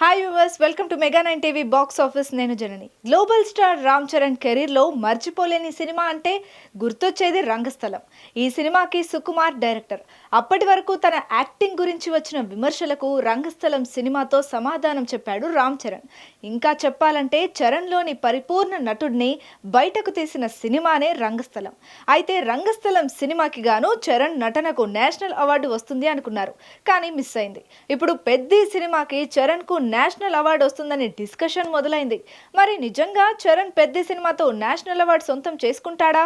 Hi viewers welcome to mega nine TV box office నేను Janani. Global star Ram Charan కెరీర్లో మర్చిపోలేని cinema అంటే గుర్తొచ్చేది రంగస్థలం. ఈ సినిమాకి సుకుమార్ డైరెక్టర్ అప్పటి వరకు తన యాక్టింగ్ గురించి వచ్చిన విమర్శలకు రంగస్థలం సినిమాతో సమాధానం చెప్పాడు రామ్ చరణ్ ఇంకా చెప్పాలంటే చరణ్లోని పరిపూర్ణ నటుడిని బయటకు తీసిన సినిమానే రంగస్థలం. అయితే రంగస్థలం సినిమాకి గాను చరణ్ నటనకు నేషనల్ అవార్డు వస్తుంది అనుకున్నారు. కానీ మిస్ అయింది. ఇప్పుడు పెద్ద సినిమాకి చరణ్కు నేషనల్ అవార్డు వస్తుందని డిస్కషన్ మొదలైంది. మరి నిజంగా చరణ్ పెద్ద సినిమాతో నేషనల్ అవార్డు సొంతం చేసుకుంటాడా?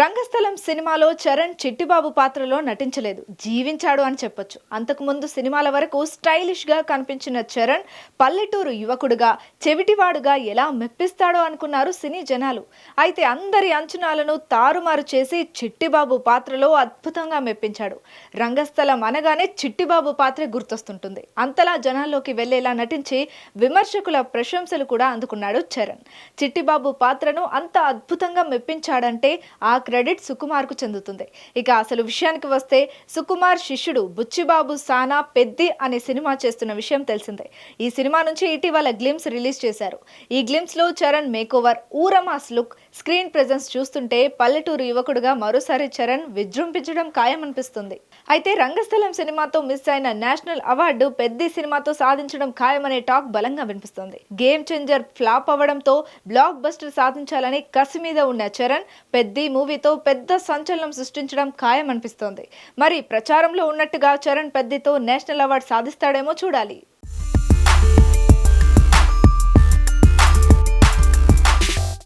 రంగస్థలం సినిమాలో చరణ్ చిట్టిబాబు పాత్రలో నటించలేదు. జీవించాడు అని చెప్పొచ్చు. అంతకుముందు సినిమాల వరకు స్టైలిష్గా కనిపించిన చరణ్ పల్లెటూరు యువకుడుగా చెవిటివాడుగా ఎలా మెప్పిస్తాడో అనుకున్నారు సినీ జనాలు. అయితే అందరి అంచనాలను తారుమారు చేసి చిట్టిబాబు పాత్రలో అద్భుతంగా మెప్పించాడు. రంగస్థలం అనగానే చిట్టిబాబు పాత్ర గుర్తొస్తుంటుంది. అంతలా జనాల్లోకి వెళ్ళేలా నటించి విమర్శకుల ప్రశంసలు కూడా అందుకున్నాడు చరణ్. చిట్టిబాబు పాత్రను అంత అద్భుతంగా మెప్పించాడంటే ఆ క్రెడిట్ సుకుమార్కు చెందుతుంది. ఇక అసలు విషయానికి వస్తే సుకుమార్ శిష్యుడు బుచ్చిబాబు సానా పెద్ది అనే సినిమా చేస్తున్న విషయం తెలిసిందే. ఈ సినిమా నుంచి ఇటీవల గ్లిమ్స్ రిలీజ్ చేశారు. ఈ గ్లిమ్స్లో చరణ్ మేకోవర్ ఊరమాస్ లుక్ స్క్రీన్ ప్రెజెన్స్ చూస్తుంటే పల్లెటూరు యువకుడుగా మరోసారి చరణ్ విజృంభించడం ఖాయమనిపిస్తుంది. అయితే రంగస్థలం సినిమాతో మిస్ అయిన నేషనల్ అవార్డు పెద్ద సినిమాతో సాధించడం ఖాయమనే టాక్ బలంగా వినిపిస్తుంది. గేమ్ చేంజర్ ఫ్లాప్ అవ్వడంతో బ్లాక్ బస్టర్ సాధించాలని కసి మీద ఉన్న చరణ్ పెద్ది మూవీ మూవీతో పెద్ద సంచలనం సృష్టించడం ఖాయం అనిపిస్తోంది మరి ప్రచారంలో ఉన్నట్టుగా చరణ్ పెద్దితో నేషనల్ అవార్డు సాధిస్తాడేమో చూడాలి.